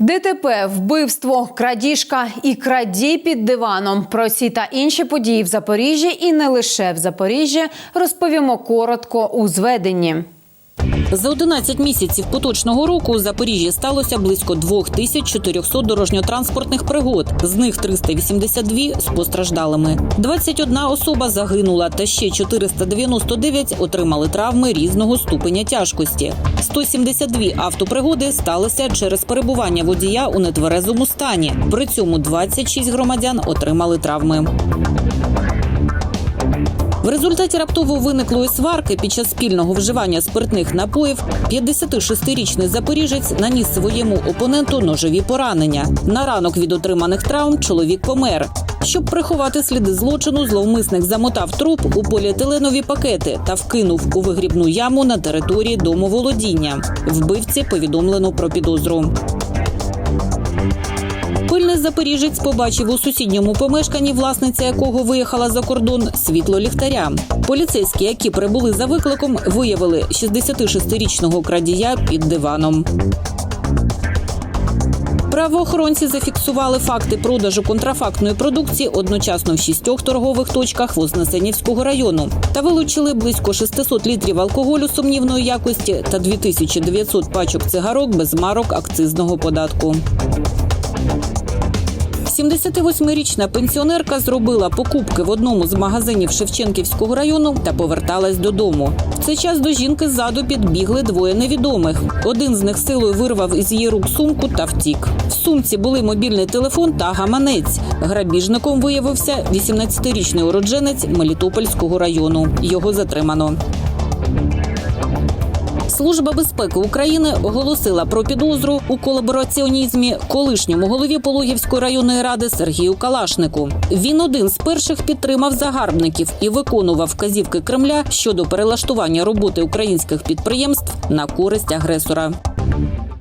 ДТП, вбивство, крадіжка і крадій під диваном. Про ці та інші події в Запоріжжі і не лише в Запоріжжі розповімо коротко у зведенні. За 11 місяців поточного року у Запоріжжі сталося близько 2400 дорожньо-транспортних пригод. З них 382 з постраждалими. 21 особа загинула, та ще 499 отримали травми різного ступеня тяжкості. 172 автопригоди сталися через перебування водія у нетверезому стані. При цьому 26 громадян отримали травми. В результаті раптово виниклої сварки під час спільного вживання спиртних напоїв 56-річний запоріжець наніс своєму опоненту ножові поранення. На ранок від отриманих травм чоловік помер. Щоб приховати сліди злочину, зловмисник замотав труп у поліетиленові пакети та вкинув у вигрібну яму на території домоволодіння. Вбивці повідомлено про підозру. Пильний запоріжець побачив у сусідньому помешканні, власниця якого виїхала за кордон, світло ліхтаря. Поліцейські, які прибули за викликом, виявили 66-річного крадія під диваном. Правоохоронці зафіксували факти продажу контрафактної продукції одночасно в шістьох торгових точках Вознесенівського району та вилучили близько 600 літрів алкоголю сумнівної якості та 2900 пачок цигарок без марок акцизного податку. 78-річна пенсіонерка зробила покупки в одному з магазинів Шевченківського району та поверталась додому. В цей час до жінки ззаду підбігли двоє невідомих. Один з них силою вирвав із її рук сумку та втік. В сумці були мобільний телефон та гаманець. Грабіжником виявився 18-річний уродженець Мелітопольського району. Його затримано. Служба безпеки України оголосила про підозру у колабораціонізмі колишньому голові Пологівської районної ради Сергію Калашнику. Він один з перших підтримав загарбників і виконував вказівки Кремля щодо перелаштування роботи українських підприємств на користь агресора.